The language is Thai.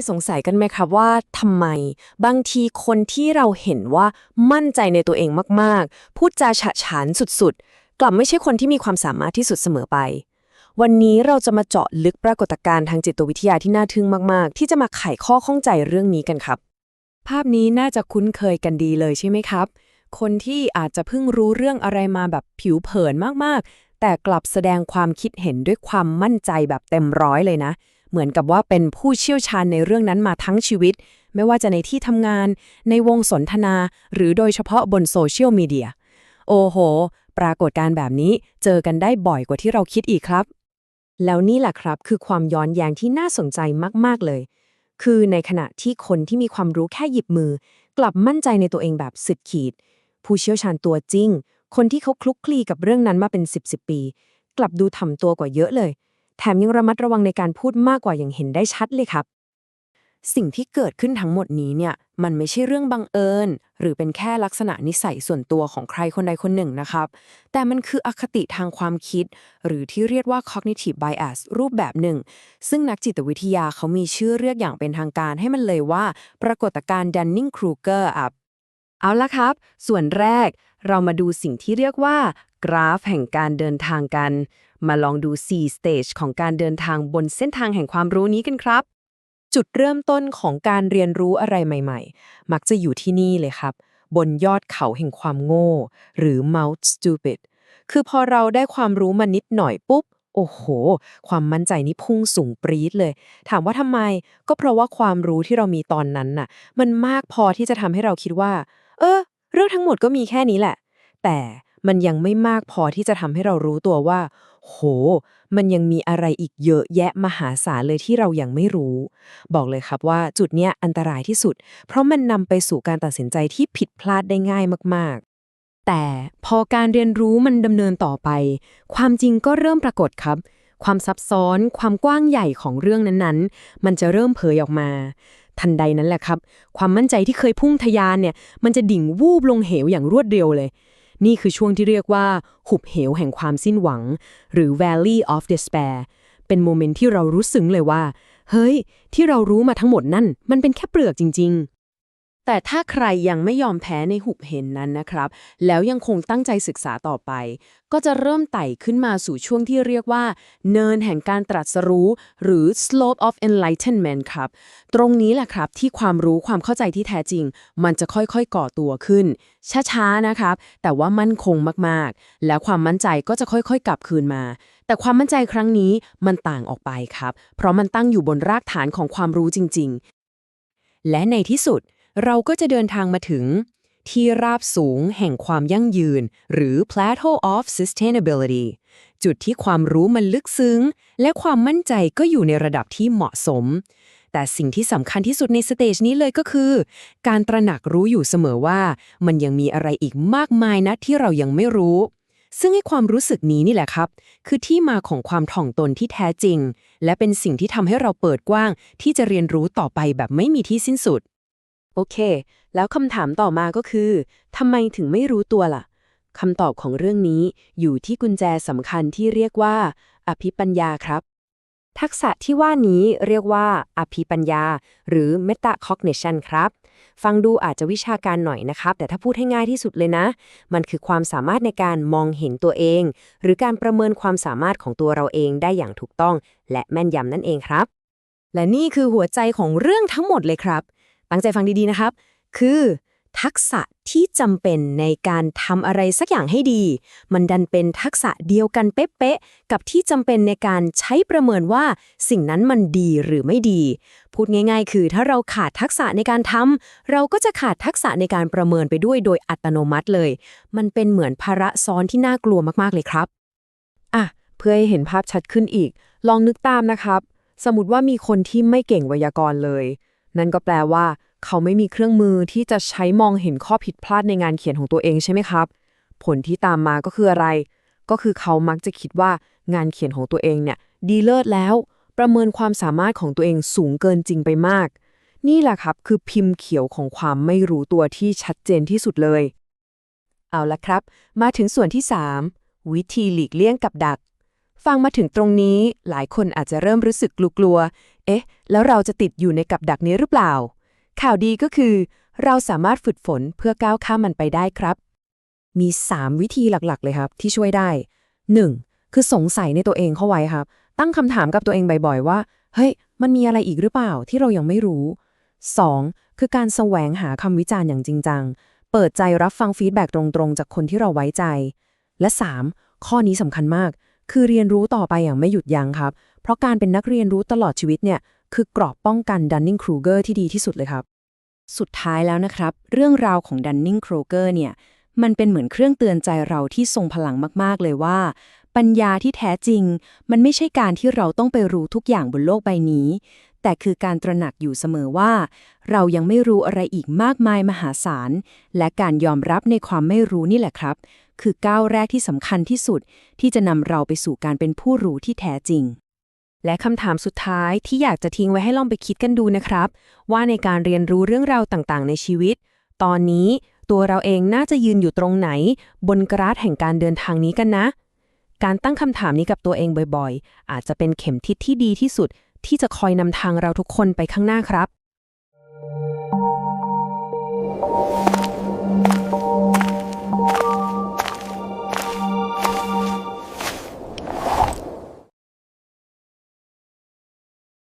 ยสงสัยกันไหมครับว่าทำไม บางทีคนที่เราเห็นว่ามั่นใจในตัวเองมากๆ พูดจาฉะฉานสุดๆ กลับไม่ใช่คนที่มีความสามารถที่สุดเสมอไป วันนี้เราจะมาเจาะลึกปรากฏการณ์ทางจิตวิทยาที่น่าทึ่งมากๆ ที่จะมาไขข้อข้องใจเรื่องนี้กันครับ ภาพนี้น่าจะคุ้นเคยกันดีเลยใช่ไหมครับ คนที่อาจจะเพิ่งรู้เรื่องอะไรมาแบบผิวเผินมากๆ แต่กลับแสดงความคิดเห็นด้วยความมั่นใจแบบเต็มร้อยเลยนะ เหมือนกับว่าเป็นผู้เชี่ยวชาญในเรื่องนั้นมาทั้งชีวิต ไม่ว่าจะในที่ทำงาน ในวงสนทนา หรือโดยเฉพาะบนโซเชียลมีเดีย โอ้โห ปรากฏการแบบนี้เจอกันได้บ่อยกว่าที่เราคิดอีกครับ แล้วนี่แหละครับคือความย้อนแย้งที่น่าสนใจมาก ๆ เลย คือในขณะที่คนที่มีความรู้แค่หยิบมือ กลับมั่นใจในตัวเองแบบสุดขีด ผู้เชี่ยวชาญตัวจริง คนที่เขาคลุกคลีกับเรื่องนั้นมาเป็น 10บสปี กลับดูถ่ำตัวกว่าเยอะเลย แถมยังระมัดระวังในการพูดมากกว่าอย่างเห็นได้ชัดเลยครับ สิ่งที่เกิดขึ้นทั้งหมดนี้เนี่ย มันไม่ใช่เรื่องบังเอิญ หรือเป็นแค่ลักษณะนิสัยส่วนตัวของใครคนใดคนหนึ่งนะครับ แต่มันคืออคติทางความคิด หรือที่เรียกว่า cognitive bias รูปแบบหนึ่ง ซึ่งนักจิตวิทยาเขามีชื่อเรียกอย่างเป็นทางการให้มันเลยว่า ปรากฏการณ์ Dunning-Kruger อับเอาละครับ ส่วนแรกเรามาดูสิ่งที่เรียกว่า กราฟแห่งการเดินทางกัน มาลองดู 4 stage ของการเดินทางบนเส้นทางแห่งความรู้นี้กันครับ จุดเริ่มต้นของการเรียนรู้อะไรใหม่ ๆ มักจะอยู่ที่นี่เลยครับ บนยอดเขาแห่งความโง่ หรือ Mount Stupid คือพอเราได้ความรู้มานิดหน่อยปุ๊บ โอ้โห ความมั่นใจนี่พุ่งสูงปรี๊ดเลย ถามว่าทำไม ก็เพราะว่าความรู้ที่เรามีตอนนั้นน่ะ มันมากพอที่จะทำให้เราคิดว่า เออ เรื่องทั้งหมดก็มีแค่นี้แหละ แต่ มันยังไม่มากพอที่จะทำให้เรารู้ตัวว่า โห มันยังมีอะไรอีกเยอะแยะมหาศาลเลยที่เรายังไม่รู้ บอกเลยครับว่าจุดเนี้ยอันตรายที่สุด เพราะมันนำไปสู่การตัดสินใจที่ผิดพลาดได้ง่ายมากๆ แต่พอการเรียนรู้มันดำเนินต่อไป ความจริงก็เริ่มปรากฏครับความซับซ้อน ความกว้างใหญ่ของเรื่องนั้นๆ มันจะเริ่มเผยออกมา ทันใดนั้นแหละครับ ความมั่นใจที่เคยพุ่งทะยานเนี่ย มันจะดิ่งวูบลงเหวอย่างรวดเร็วเลย นี่คือช่วงที่เรียกว่า หุบเหวแห่งความสิ้นหวัง หรือ Valley of Despair เป็นโมเมนต์ที่เรารู้สึงเลยว่า เฮ้ย ที่เรารู้มาทั้งหมดนั่น มันเป็นแค่เปลือกจริงๆ แต่ถ้าใครยังไม่ยอมแพ้ในหุบเห็นนั้นนะครับ แล้วยังคงตั้งใจศึกษาต่อไป ก็จะเริ่มไต่ขึ้นมาสู่ช่วงที่เรียกว่า เนินแห่งการตรัสรู้ หรือ slope of enlightenment ครับ ตรงนี้แหละครับที่ความรู้ความเข้าใจที่แท้จริง มันจะค่อยๆ ก่อตัวขึ้น ช้าๆ นะครับ แต่ว่ามั่นคงมากๆ แล้วความมั่นใจก็จะค่อยๆ กลับคืนมา แต่ความมั่นใจครั้งนี้มันต่างออกไปครับ เพราะมันตั้งอยู่บนรากฐานของความรู้จริง ๆ และในที่สุด เราก็จะเดินทางมาถึง ที่ราบสูงแห่งความยั่งยืน หรือ plateau of sustainability จุดที่ความรู้มันลึกซึ้ง และความมั่นใจก็อยู่ในระดับที่เหมาะสม แต่สิ่งที่สำคัญที่สุดในสเตจนี้เลยก็คือ การตระหนักรู้อยู่เสมอว่า มันยังมีอะไรอีกมากมายนะที่เรายังไม่รู้ ซึ่งให้ความรู้สึกนี้นี่แหละครับ คือที่มาของความถ่องตนที่แท้จริง และเป็นสิ่งที่ทำให้เราเปิดกว้าง ที่จะเรียนรู้ต่อไปแบบไม่มีที่สิ้นสุด โอเค แล้วคำถามต่อมาก็คือทำไมถึงไม่รู้ตัวล่ะคำตอบของเรื่องนี้อยู่ที่กุญแจสำคัญที่เรียกว่า อภิปัญญาครับ ทักษะที่ว่านี้เรียกว่า อภิปัญญา หรือ metacognition ครับ ฟังดูอาจจะวิชาการหน่อยนะครับ แต่ถ้าพูดให้ง่ายที่สุดเลยนะ มันคือความสามารถในการมองเห็นตัวเอง หรือการประเมินความสามารถของตัวเราเองได้อย่างถูกต้อง และแม่นยำนั่นเองครับ และนี่คือหัวใจของเรื่องทั้งหมดเลยครับ ตั้งใจฟังดีๆนะครับ คือ ทักษะที่จำเป็นในการทำอะไรสักอย่างให้ดี มันดันเป็นทักษะเดียวกันเป๊ะๆกับที่จำเป็นในการใช้ประเมินว่าสิ่งนั้นมันดีหรือไม่ดี พูดง่าย ๆ คือถ้าเราขาดทักษะในการทำเราก็จะขาดทักษะในการประเมินไปด้วยโดยอัตโนมัติเลย มันเป็นเหมือนภาระซ้อนที่น่ากลัวมากๆเลยครับอะเพื่อให้เห็นภาพชัดขึ้นอีก ลองนึกตามนะครับ สมมติว่ามีคนที่ไม่เก่งไวยากรณ์เลย นั่นก็แปลว่า เขาไม่มีเครื่องมือที่จะใช้มองเห็นข้อผิดพลาดในงานเขียนของตัวเองใช่ไหมครับ ผลที่ตามมาก็คืออะไร ก็คือเขามักจะคิดว่างานเขียนของตัวเองเนี่ยดีเลิศแล้ว ประเมินความสามารถของตัวเองสูงเกินจริงไปมาก นี่แหละครับคือพิมพ์เขียวของความไม่รู้ตัวที่ชัดเจนที่สุดเลย เอาละครับ มาถึงส่วนที่ 3 วิธีหลีกเลี่ยงกับดัก ฟังมาถึงตรงนี้หลายคนอาจจะเริ่มรู้สึกกลัวๆ เอ๊ะ แล้วเราจะติดอยู่ในกับดักนี้หรือเปล่า ข่าวดีก็คือ เราสามารถฝึกฝนเพื่อก้าวข้ามมันไปได้ครับ มี 3 วิธีหลักๆ เลยครับที่ช่วยได้ 1. คือสงสัยในตัวเองเข้าไว้ครับ ตั้งคำถามกับตัวเองบ่อยๆ ว่า เฮ้ย มันมีอะไรอีกหรือเปล่าที่เรายังไม่รู้ 2. คือการแสวงหาคำวิจารณ์อย่างจริงจัง เปิดใจรับฟังฟีดแบ็กตรงๆ จากคนที่เราไว้ใจ และ 3. ข้อนี้สำคัญมาก คือเรียนรู้ต่อไปอย่างไม่หยุดยั้งครับ เพราะการเป็นนักเรียนรู้ตลอดชีวิตเนี่ย คือกรอบป้องกันดันนิงครูเกอร์ที่ดีที่สุดเลยครับ สุดท้ายแล้วนะครับ เรื่องราวของดันนิงครูเกอร์เนี่ย มันเป็นเหมือนเครื่องเตือนใจเราที่ทรงพลังมาก ๆ เลยว่า ปัญญาที่แท้จริง มันไม่ใช่การที่เราต้องไปรู้ทุกอย่างบนโลกใบนี้ แต่คือการตระหนักอยู่เสมอว่า เรายังไม่รู้อะไรอีกมากมายมหาศาล และการยอมรับในความไม่รู้นี่แหละครับ คือก้าวแรกที่สำคัญที่สุด ที่จะนำเราไปสู่การเป็นผู้รู้ที่แท้จริง และคำถามสุดท้ายที่อยากจะทิ้งไว้ให้ลองไปคิดกันดูนะครับ ว่าในการเรียนรู้เรื่องราวต่างๆ ในชีวิต ตอนนี้ตัวเราเองน่าจะยืนอยู่ตรงไหน บนกราฟแห่งการเดินทางนี้กันนะ การตั้งคำถามนี้กับตัวเองบ่อยๆ อาจจะเป็นเข็มทิศที่ดีที่สุด ที่จะคอยนำทางเราทุกคนไปข้างหน้าครับ